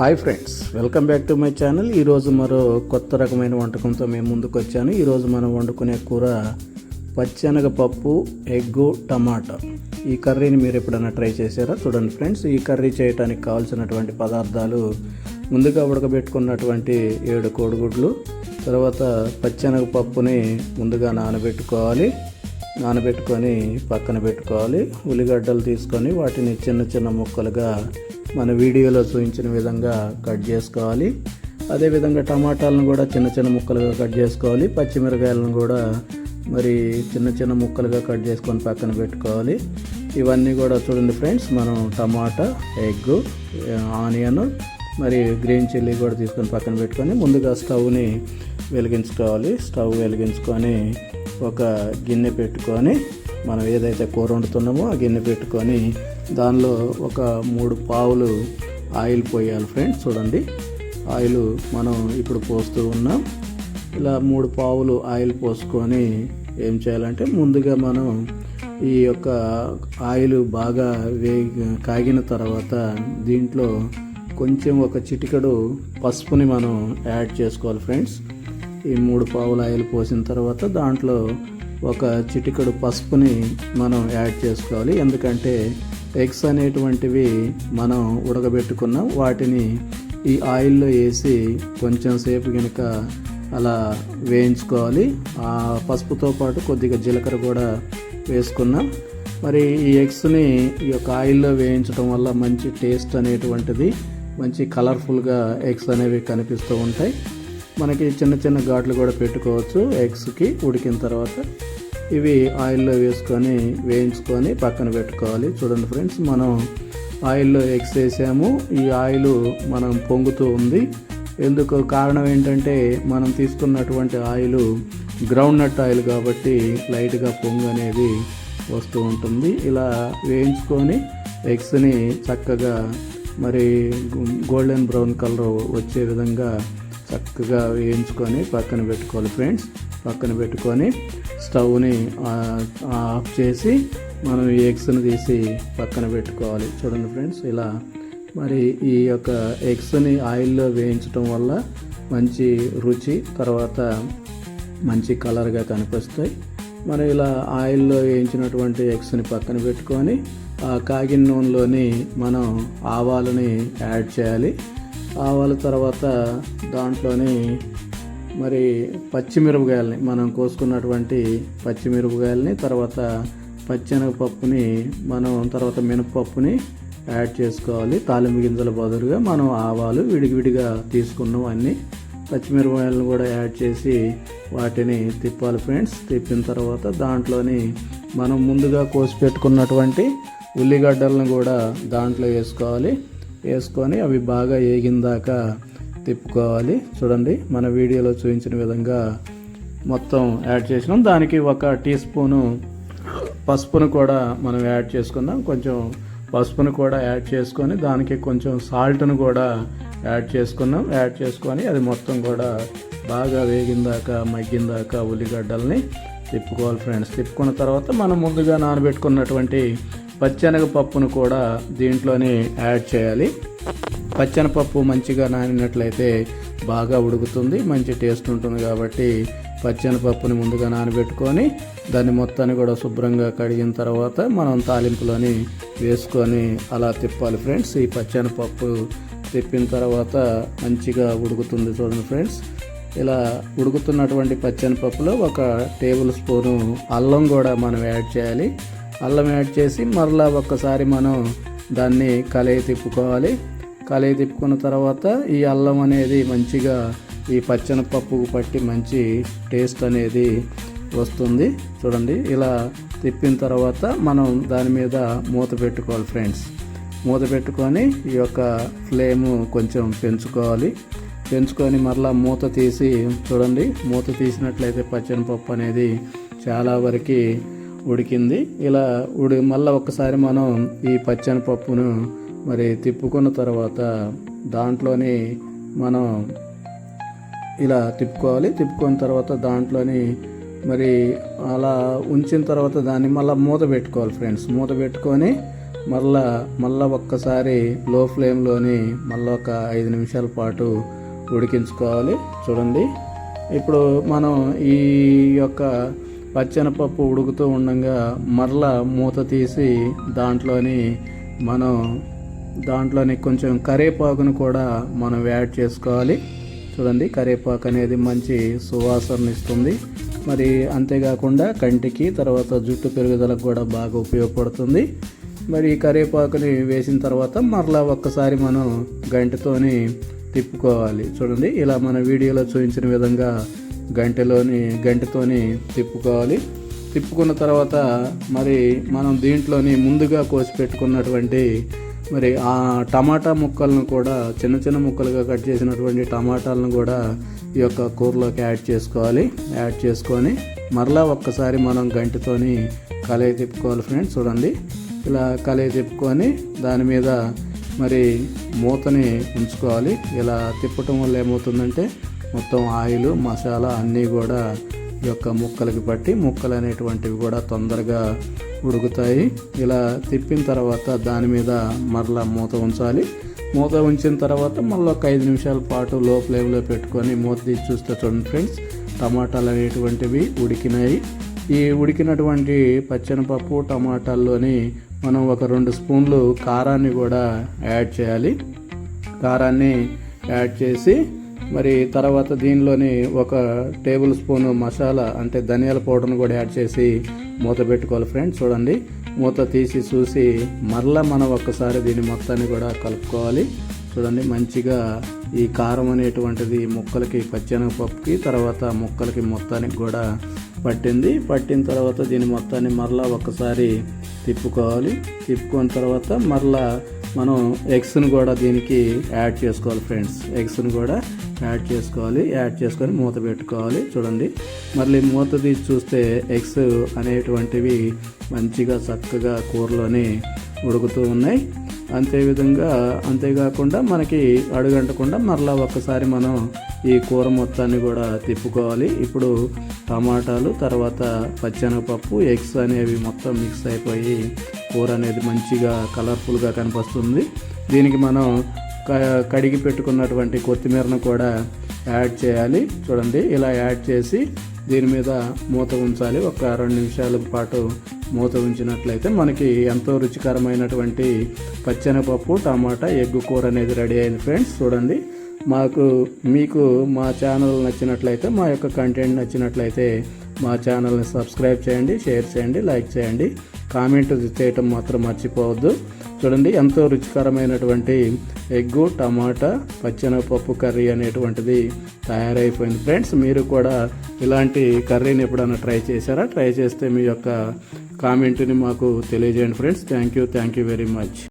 Hi friends welcome back to my channel ఈరోజు మరో కొత్త రకమైన వంటకంతో మేము ముందుకు వచ్చాను. ఈరోజు మనం వండుకునే కూర పచ్చెనగపప్పు ఎగ్గు టమాటా. ఈ కర్రీని మీరు ఎప్పుడైనా ట్రై చేశారా? చూడండి ఫ్రెండ్స్ ఈ కర్రీ చేయడానికి కావాల్సినటువంటి పదార్థాలు ముందుగా ఉడకబెట్టుకున్నటువంటి ఏడు కోడిగుడ్లు తర్వాత పచ్చెనగపప్పుని ముందుగా నానబెట్టుకోవాలి. నానబెట్టుకొని పక్కన పెట్టుకోవాలి. ఉల్లిగడ్డలు తీసుకొని వాటిని చిన్న చిన్న ముక్కలుగా మన వీడియోలో చూపించిన విధంగా కట్ చేసుకోవాలి. అదేవిధంగా టమాటాలను కూడా చిన్న చిన్న ముక్కలుగా కట్ చేసుకోవాలి. పచ్చిమిరకాయలను కూడా మరి చిన్న చిన్న ముక్కలుగా కట్ చేసుకొని పక్కన పెట్టుకోవాలి. ఇవన్నీ కూడా చూడండి ఫ్రెండ్స్ మనం టమాటా ఎగ్ ఆనియన్ మరి గ్రీన్ చిల్లీ కూడా తీసుకొని పక్కన పెట్టుకొని ముందుగా స్టవ్ని వెలిగించుకోవాలి. స్టవ్ వెలిగించుకొని ఒక గిన్నె పెట్టుకొని మనం ఏదైతే కూర వండుతున్నామో ఆ గిన్నె పెట్టుకొని దానిలో ఒక మూడు పావులు ఆయిల్ పోయాలి ఫ్రెండ్స్ చూడండి. ఆయిల్ మనం ఇప్పుడు పోస్తూ ఉన్నాం. ఇలా మూడు పావులు ఆయిల్ పోసుకొని ఏం చేయాలంటే ముందుగా మనం ఈ యొక్క ఆయిల్ బాగా వేగి కాగిన తర్వాత దీంట్లో కొంచెం ఒక చిటికెడు పసుపుని మనం యాడ్ చేసుకోవాలి ఫ్రెండ్స్. ఈ మూడు పావులు ఆయిల్ పోసిన తర్వాత దాంట్లో ఒక చిటికెడు పసుపుని మనం యాడ్ చేసుకోవాలి. ఎందుకంటే ఎగ్స్ అనేటువంటివి మనం ఉడకబెట్టుకున్నాం. వాటిని ఈ ఆయిల్లో వేసి కొంచెం సేపు కనుక అలా వేయించుకోవాలి. ఆ పసుపుతో పాటు కొద్దిగా జీలకర్ర కూడా వేసుకున్నాం. మరి ఈ ఎగ్స్ని ఈ యొక్క ఆయిల్లో వేయించడం వల్ల మంచి టేస్ట్ అనేటువంటిది మంచి కలర్ఫుల్గా ఎగ్స్ అనేవి కనిపిస్తూ ఉంటాయి. మనకి చిన్న చిన్న ఘాట్లు కూడా పెట్టుకోవచ్చు ఎగ్స్కి ఉడికిన తర్వాత. ఇవి ఆయిల్లో వేసుకొని వేయించుకొని పక్కన పెట్టుకోవాలి. చూడండి ఫ్రెండ్స్ మనం ఆయిల్లో ఎగ్స్ వేసాము. ఈ ఆయిల్ మనం పొంగుతూ ఉంది. ఎందుకు? కారణం ఏంటంటే మనం తీసుకున్నటువంటి ఆయిల్ గ్రౌండ్ నట్ ఆయిల్ కాబట్టి లైట్గా పొంగు అనేది వస్తూ ఉంటుంది. ఇలా వేయించుకొని ఎగ్స్ని చక్కగా మరి గోల్డెన్ బ్రౌన్ కలర్ వచ్చే విధంగా చక్కగా వేయించుకొని పక్కన పెట్టుకోవాలి ఫ్రెండ్స్. పక్కన పెట్టుకొని స్టవ్ని ఆఫ్ చేసి మనం ఎగ్స్ని తీసి పక్కన పెట్టుకోవాలి. చూడండి ఫ్రెండ్స్ ఇలా మరి ఈ యొక్క ఎగ్స్ని ఆయిల్లో వేయించడం వల్ల మంచి రుచి తర్వాత మంచి కలర్గా కనిపిస్తాయి. మనం ఇలా ఆయిల్లో వేయించినటువంటి ఎగ్స్ని పక్కన పెట్టుకొని ఆ కాగిన నూనెలోని మనం ఆవాలని యాడ్ చేయాలి. ఆవాల తర్వాత దాంట్లోని మరి పచ్చిమిరపకాయలని మనం కోసుకున్నటువంటి పచ్చిమిరపకాయలని తర్వాత పచ్చెనగపప్పుని మనం తర్వాత మినపప్పుని యాడ్ చేసుకోవాలి. తాలింపు గింజల బదులుగా మనం ఆవాలు విడివిడిగా తీసుకున్నాం అన్నీ. పచ్చిమిరపకాయలను కూడా యాడ్ చేసి వాటిని తిప్పాలి ఫ్రెండ్స్. తిప్పిన తర్వాత దాంట్లోని మనం ముందుగా కోసి పెట్టుకున్నటువంటి ఉల్లిగడ్డలను కూడా దాంట్లో వేసుకోవాలి. వేసుకొని అవి బాగా ఏగిందాక తిప్పుకోవాలి. చూడండి మన వీడియోలో చూపించిన విధంగా మొత్తం యాడ్ చేసినాం. దానికి ఒక టీ స్పూను పసుపును కూడా మనం యాడ్ చేసుకుందాం. కొంచెం పసుపును కూడా యాడ్ చేసుకొని దానికి కొంచెం సాల్ట్ను కూడా యాడ్ చేసుకున్నాం యాడ్ చేసుకొని అది మొత్తం కూడా బాగా వేగిందాక మగ్గిందాక ఉల్లిగడ్డల్ని తిప్పుకోవాలి ఫ్రెండ్స్. తిప్పుకున్న తర్వాత మనం ముందుగా నానబెట్టుకున్నటువంటి పచ్చెనగపప్పును కూడా దీంట్లోనే యాడ్ చేయాలి. పచ్చెనపప్పు మంచిగా నానినట్లయితే బాగా ఉడుకుతుంది మంచి టేస్ట్ ఉంటుంది కాబట్టి పచ్చెనపప్పుని ముందుగా నానబెట్టుకొని దాన్ని మొత్తాన్ని కూడా శుభ్రంగా కడిగిన తర్వాత మనం తాలింపులోని వేసుకొని అలా తిప్పాలి ఫ్రెండ్స్. ఈ పచ్చెనపప్పు తిప్పిన తర్వాత మంచిగా ఉడుకుతుంది చూడండి ఫ్రెండ్స్. ఇలా ఉడుకుతున్నటువంటి పచ్చెనపప్పులో ఒక టేబుల్ స్పూను అల్లం కూడా మనం యాడ్ చేయాలి. అల్లం యాడ్ చేసి మరలా ఒక్కసారి మనం దాన్ని కలయి తిప్పుకోవాలి. కలయి తిప్పుకున్న తర్వాత ఈ అల్లం అనేది మంచిగా ఈ పచ్చని పప్పుకు పట్టి మంచి టేస్ట్ అనేది వస్తుంది. చూడండి ఇలా తిప్పిన తర్వాత మనం దాని మీద మూత పెట్టుకోవాలి ఫ్రెండ్స్. మూత పెట్టుకొని ఈ యొక్క ఫ్లేము కొంచెం పెంచుకోవాలి. పెంచుకొని మరలా మూత తీసి చూడండి మూత తీసినట్లయితే పచ్చని పప్పు అనేది చాలా వరకు ఉడికింది. ఇలా ఉడి మళ్ళీ ఒక్కసారి మనం ఈ పచ్చని పప్పును మరి తిప్పుకున్న తర్వాత దాంట్లోని మనం ఇలా తిప్పుకోవాలి. తిప్పుకున్న తర్వాత దాంట్లోని మరి అలా ఉంచిన తర్వాత దాన్ని మళ్ళీ మూత పెట్టుకోవాలి ఫ్రెండ్స్. మూత పెట్టుకొని మళ్ళా మళ్ళా ఒక్కసారి లో ఫ్లేమ్లోని మళ్ళీ ఒక ఐదు నిమిషాల పాటు ఉడికించుకోవాలి. చూడండి. ఇప్పుడు మనం ఈ యొక్క పచ్చెనపప్పు ఉడుకుతూ ఉండగా మరలా మూత తీసి దాంట్లోని మనం దాంట్లోని కొంచెం కరేపాకును కూడా మనం యాడ్ చేసుకోవాలి. చూడండి కరేపాకు అనేది మంచి సువాసన ఇస్తుంది. మరి అంతేకాకుండా కంటికి తర్వాత జుట్టు పెరుగుదలకు కూడా బాగా ఉపయోగపడుతుంది. మరి ఈ కరివేపాకుని వేసిన తర్వాత మరలా ఒక్కసారి మనం గంటతోని తిప్పుకోవాలి. చూడండి ఇలా మన వీడియోలో చూపించిన విధంగా గంటలోని గంటతోని తిప్పుకోవాలి. తిప్పుకున్న తర్వాత మరి మనం దీంట్లోని ముందుగా కోసి పెట్టుకున్నటువంటి మరి ఆ టమాటా ముక్కలను కూడా చిన్న చిన్న ముక్కలుగా కట్ చేసినటువంటి టమాటాలను కూడా ఈ యొక్క కూరలోకి యాడ్ చేసుకోవాలి. యాడ్ చేసుకొని మరలా ఒక్కసారి మనం గంటతోని కలయి తిప్పుకోవాలి ఫ్రెండ్స్. చూడండి. ఇలా కలయి తిప్పుకొని దాని మీద మరి మూతని ఉంచుకోవాలి. ఇలా తిప్పటం వల్ల ఏమవుతుందంటే మొత్తం ఆయిల్ మసాలా అన్నీ కూడా ఈ యొక్క ముక్కలకి పట్టి ముక్కలు అనేటువంటివి కూడా తొందరగా ఉడుకుతాయి. ఇలా తిప్పిన తర్వాత దాని మీద మరలా మూత ఉంచాలి. మూత ఉంచిన తర్వాత మళ్ళీ ఒక ఐదు నిమిషాల పాటు లో ఫ్లేమ్లో పెట్టుకొని మూత తీసి చూస్తే చూడండి ఫ్రెండ్స్ టమాటాలు అనేటువంటివి ఉడికినాయి. ఈ ఉడికినటువంటి పచ్చెనపప్పు టమాటాల్లోని మనం ఒక రెండు స్పూన్లు కారాన్ని కూడా యాడ్ చేయాలి. కారాన్ని యాడ్ చేసి మరి తర్వాత దీనిలోని ఒక టేబుల్ స్పూన్ మసాలా అంటే ధనియాల పౌడర్ను కూడా యాడ్ చేసి మూత పెట్టుకోవాలి ఫ్రెండ్స్. చూడండి మూత తీసి చూసి మరలా మనం ఒక్కసారి దీని మొత్తాన్ని కూడా కలుపుకోవాలి. చూడండి మంచిగా ఈ కారం అనేటువంటిది ముక్కలకి పచ్చెనగపప్పుకి తర్వాత ముక్కలకి మొత్తానికి కూడా పట్టింది. పట్టిన తర్వాత దీని మొత్తాన్ని మరలా ఒక్కసారి తిప్పుకోవాలి. తిప్పుకున్న తర్వాత మరలా మనం ఎగ్స్ని కూడా దీనికి యాడ్ చేసుకోవాలి ఫ్రెండ్స్. ఎగ్స్ని కూడా యాడ్ చేసుకోవాలి యాడ్ చేసుకొని మూత పెట్టుకోవాలి. చూడండి. మళ్ళీ మూత తీసి చూస్తే ఎగ్స్ అనేటువంటివి మంచిగా చక్కగా కూరలోని ఉడుకుతూ ఉన్నాయి. అంతేవిధంగా అంతేకాకుండా మనకి అడుగంటకుండా మరలా ఒక్కసారి మనం ఈ కూర మొత్తాన్ని కూడా తిప్పుకోవాలి. ఇప్పుడు టమాటాలు తర్వాత పచ్చెనగపప్పు ఎగ్స్ అనేవి మొత్తం మిక్స్ అయిపోయి కూర అనేది మంచిగా కలర్ఫుల్గా కనిపిస్తుంది. దీనికి మనం క- కడిగి పెట్టుకున్నటువంటి కొత్తిమీరను కూడా యాడ్ చేయాలి. చూడండి ఇలా యాడ్ చేసి దీని మీద మూత ఉంచాలి. ఒక రెండు నిమిషాల పాటు మూత ఉంచినట్లయితే మనకి ఎంతో రుచికరమైనటువంటి పచ్చెనగపప్పు టమాటా ఎగ్గు కూర అనేది రెడీ అయింది ఫ్రెండ్స్. చూడండి మాకు మీకు మా ఛానల్ నచ్చినట్లయితే మా యొక్క కంటెంట్ నచ్చినట్లయితే మా ఛానల్ని సబ్స్క్రైబ్ చేయండి షేర్ చేయండి లైక్ చేయండి. కామెంట్ చేయటం మాత్రం మర్చిపోవద్దు. చూడండి ఎంతో రుచికరమైనటువంటి ఎగ్గు టమాటా పచ్చెనపప్పు కర్రీ అనేటువంటిది తయారైపోయింది. ఫ్రెండ్స్ మీరు కూడా ఇలాంటి కర్రీని ఎప్పుడైనా ట్రై చేశారా? ట్రై చేస్తే మీ యొక్క కామెంట్ని మాకు తెలియజేయండి friends thank you thank you very much